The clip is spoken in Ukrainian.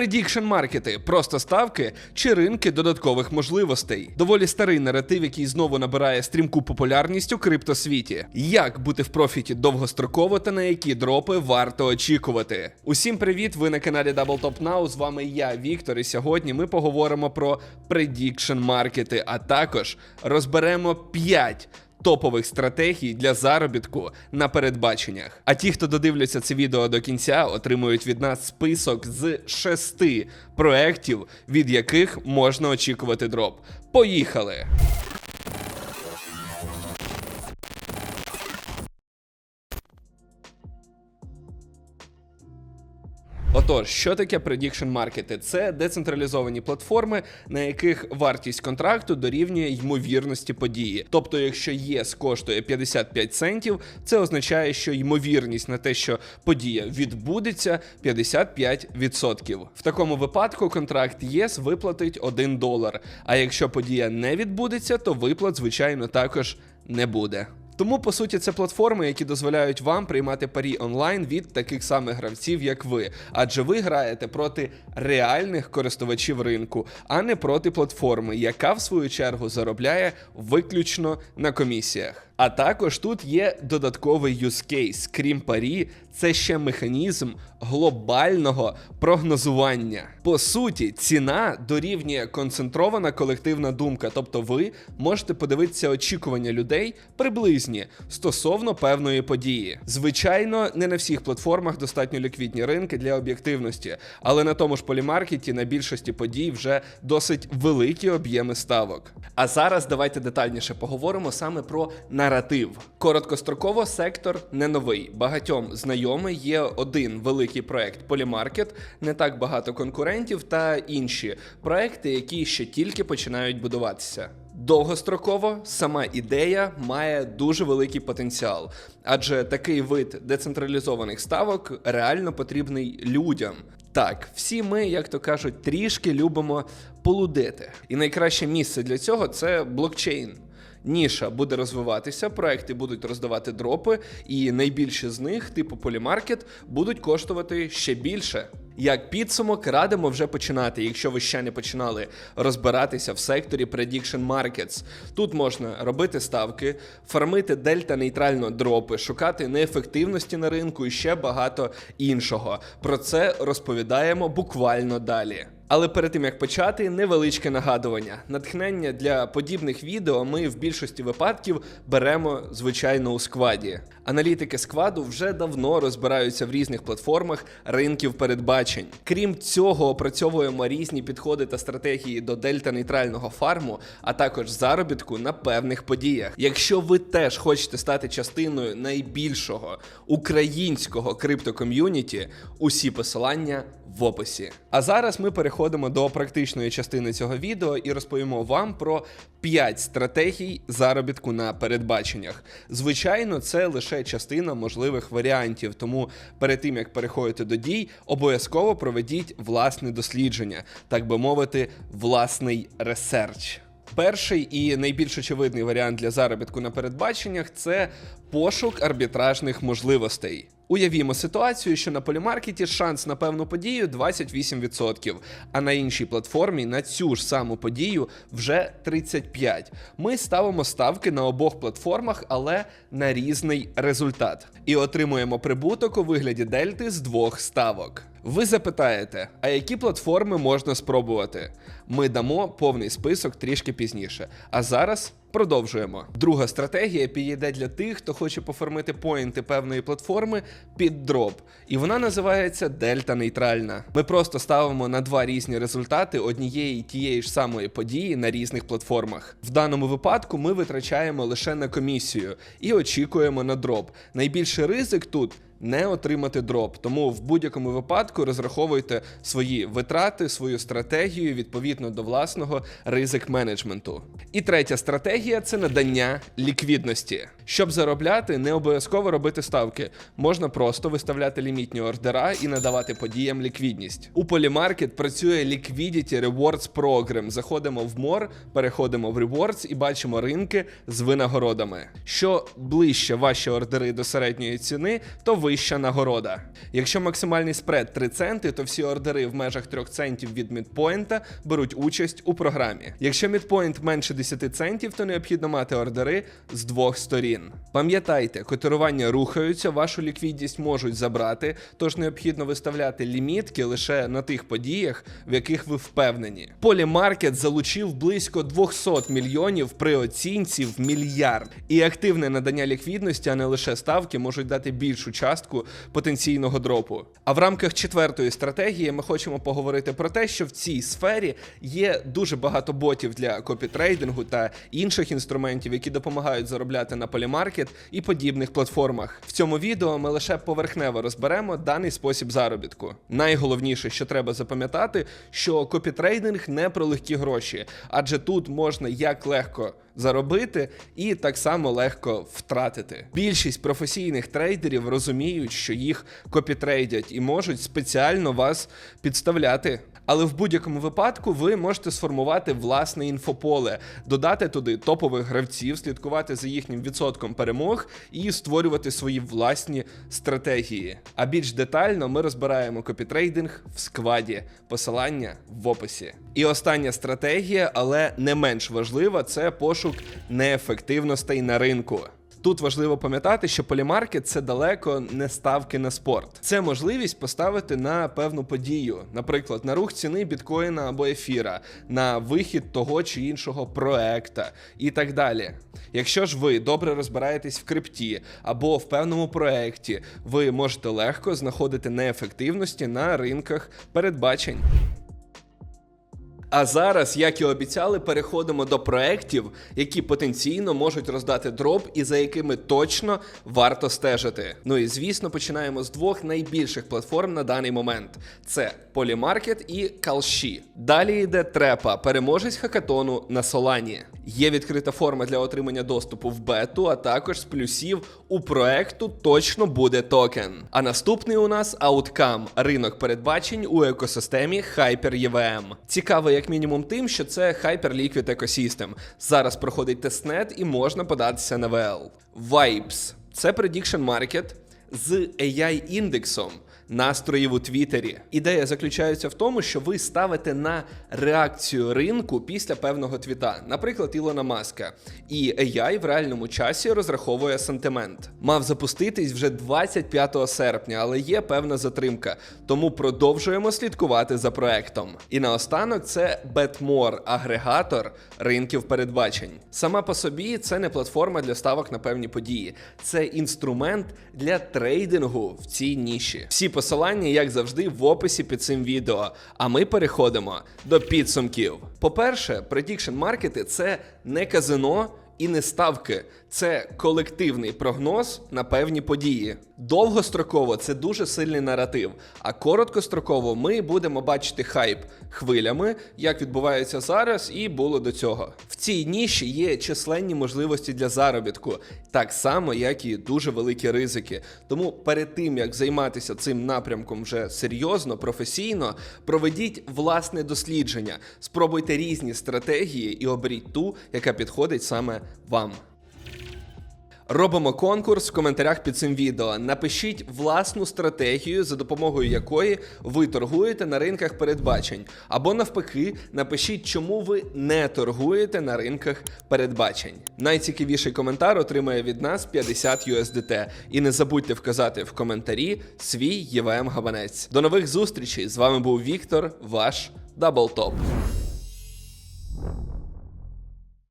Prediction маркети просто ставки чи ринки додаткових можливостей. Доволі старий наратив, який знову набирає стрімку популярність у криптосвіті. Як бути в профіті довгостроково та на які дропи варто очікувати? Усім привіт! Ви на каналі Double Top Now. З вами я, Віктор. І сьогодні ми поговоримо про Prediction маркети, а також розберемо 5 топових стратегій для заробітку на передбаченнях. А ті, хто додивляться це відео до кінця, отримують від нас список з шести проєктів, від яких можна очікувати дроп. Поїхали! Отож, що таке prediction маркети? Це децентралізовані платформи, на яких вартість контракту дорівнює ймовірності події. Тобто, якщо ЄС коштує 55 центів, це означає, що ймовірність на те, що подія відбудеться, 55%. В такому випадку контракт ЄС виплатить 1 долар. А якщо подія не відбудеться, то виплат, звичайно, також не буде. Тому, по суті, це платформи, які дозволяють вам приймати парі онлайн від таких самих гравців, як ви. Адже ви граєте проти реальних користувачів ринку, а не проти платформи, яка в свою чергу заробляє виключно на комісіях. А також тут є додатковий use case. Крім парі, це ще механізм глобального прогнозування. По суті, ціна дорівнює концентрована колективна думка, тобто ви можете подивитися очікування людей приблизні стосовно певної події. Звичайно, не на всіх платформах достатньо ліквідні ринки для об'єктивності, але на тому ж полімаркеті на більшості подій вже досить великі об'єми ставок. А зараз давайте детальніше поговоримо саме про наратив. Короткостроково сектор не новий. Багатьом знайомий є один великий проект Полімаркет, не так багато конкурентів та інші проекти, які ще тільки починають будуватися. Довгостроково сама ідея має дуже великий потенціал, адже такий вид децентралізованих ставок реально потрібний людям. Так, всі ми, як то кажуть, трішки любимо полудити. І найкраще місце для цього це блокчейн. Ніша буде розвиватися, проекти будуть роздавати дропи, і найбільші з них, типу Polymarket, будуть коштувати ще більше. Як підсумок, радимо вже починати, якщо ви ще не починали розбиратися в секторі Prediction Markets. Тут можна робити ставки, фармити дельта-нейтрально дропи, шукати неефективності на ринку і ще багато іншого. Про це розповідаємо буквально далі. Але перед тим як почати, невеличке нагадування. Натхнення для подібних відео ми в більшості випадків беремо звичайно у скваді. Аналітики скваду вже давно розбираються в різних платформах ринків передбачень. Крім цього, опрацьовуємо різні підходи та стратегії до дельта-нейтрального фарму, а також заробітку на певних подіях. Якщо ви теж хочете стати частиною найбільшого українського криптоком'юніті, усі посилання в описі. А зараз ми переходимо до практичної частини цього відео і розповімо вам про 5 стратегій заробітку на передбаченнях. Звичайно, це лише частина можливих варіантів, тому перед тим як переходити до дій, обов'язково проведіть власне дослідження, так би мовити, власний ресерч. Перший і найбільш очевидний варіант для заробітку на передбаченнях це пошук арбітражних можливостей. Уявімо ситуацію, що на полімаркеті шанс на певну подію 28%, а на іншій платформі на цю ж саму подію вже 35%. Ми ставимо ставки на обох платформах, але на різний результат. І отримуємо прибуток у вигляді дельти з двох ставок. Ви запитаєте, а які платформи можна спробувати? Ми дамо повний список трішки пізніше. А зараз продовжуємо. Друга стратегія підійде для тих, хто хоче поформити поінти певної платформи під дроп. І вона називається дельта нейтральна. Ми просто ставимо на два різні результати однієї і тієї ж самої події на різних платформах. В даному випадку ми витрачаємо лише на комісію і очікуємо на дроп. Найбільший ризик тут не отримати дроп. Тому в будь-якому випадку розраховуйте свої витрати, свою стратегію відповідно до власного ризик менеджменту. І третя стратегія це надання ліквідності. Щоб заробляти, не обов'язково робити ставки. Можна просто виставляти лімітні ордера і надавати подіям ліквідність. У Polymarket працює Liquidity Rewards Program. Заходимо в More, переходимо в Rewards і бачимо ринки з винагородами. Що ближче ваші ордери до середньої ціни, то вища нагорода. Якщо максимальний спред 3 центи, то всі ордери в межах 3 центів від мідпоінта беруть участь у програмі. Якщо мідпоінт менше 10 центів, то необхідно мати ордери з двох сторін. Пам'ятайте, котирування рухаються, вашу ліквідність можуть забрати, тож необхідно виставляти лімітки лише на тих подіях, в яких ви впевнені. Полімаркет залучив близько 200 мільйонів при оцінці в мільярд. І активне надання ліквідності, а не лише ставки, можуть дати більшу частку потенційного дропу. А в рамках четвертої стратегії ми хочемо поговорити про те, що в цій сфері є дуже багато ботів для копітрейдингу та інших інструментів, які допомагають заробляти на полімаркет і подібних платформах. В цьому відео ми лише поверхнево розберемо даний спосіб заробітку. Найголовніше, що треба запам'ятати, що копітрейдинг не про легкі гроші, адже тут можна як легко заробити і так само легко втратити. Більшість професійних трейдерів розуміють, що їх копітрейдять і можуть спеціально вас підставляти. Але в будь-якому випадку ви можете сформувати власне інфополе, додати туди топових гравців, слідкувати за їхнім відсотком перемог і створювати свої власні стратегії. А більш детально ми розбираємо копітрейдинг в скваді. Посилання в описі. І остання стратегія, але не менш важлива, це пошук неефективностей на ринку. Тут важливо пам'ятати, що полімаркет це далеко не ставки на спорт. Це можливість поставити на певну подію, наприклад, на рух ціни біткоїна або ефіра, на вихід того чи іншого проекта і так далі. Якщо ж ви добре розбираєтесь в крипті або в певному проекті, ви можете легко знаходити неефективності на ринках передбачень. А зараз, як і обіцяли, переходимо до проєктів, які потенційно можуть роздати дроп і за якими точно варто стежити. Ну і звісно, починаємо з двох найбільших платформ на даний момент: це Polymarket і Kalshi. Далі йде трепа, переможець хакатону на Солані. Є відкрита форма для отримання доступу в бету, а також з плюсів у проекту точно буде токен. А наступний у нас Outcome – ринок передбачень у екосистемі Hyper EVM. Цікаво, як мінімум, тим, що це Hyper Liquid Ecosystem. Зараз проходить тестнет і можна податися на VL. Vibes – це prediction market з AI індексом настроїв у Твіттері. Ідея заключається в тому, що ви ставите на реакцію ринку після певного твіта, наприклад, Ілона Маска. І AI в реальному часі розраховує сентимент. Мав запуститись вже 25 серпня, але є певна затримка, тому продовжуємо слідкувати за проектом. І наостанок це Betmore – агрегатор ринків передбачень. Сама по собі це не платформа для ставок на певні події, це інструмент для трейдингу в цій ніші. Всі посилання, як завжди, в описі під цим відео. А ми переходимо до підсумків. По-перше, prediction маркети це не казино. І не ставки, це колективний прогноз на певні події. Довгостроково це дуже сильний наратив, а короткостроково ми будемо бачити хайп хвилями, як відбувається зараз, і було до цього. В цій ніші є численні можливості для заробітку, так само, як і дуже великі ризики. Тому перед тим як займатися цим напрямком вже серйозно, професійно, проведіть власне дослідження, спробуйте різні стратегії і оберіть ту, яка підходить саме вам. Робимо конкурс в коментарях під цим відео. Напишіть власну стратегію, за допомогою якої ви торгуєте на ринках передбачень. Або навпаки, напишіть, чому ви не торгуєте на ринках передбачень. Найцікавіший коментар отримає від нас 50 USDT. І не забудьте вказати в коментарі свій ЄВМ габанець. До нових зустрічей! З вами був Віктор, ваш Даблтоп.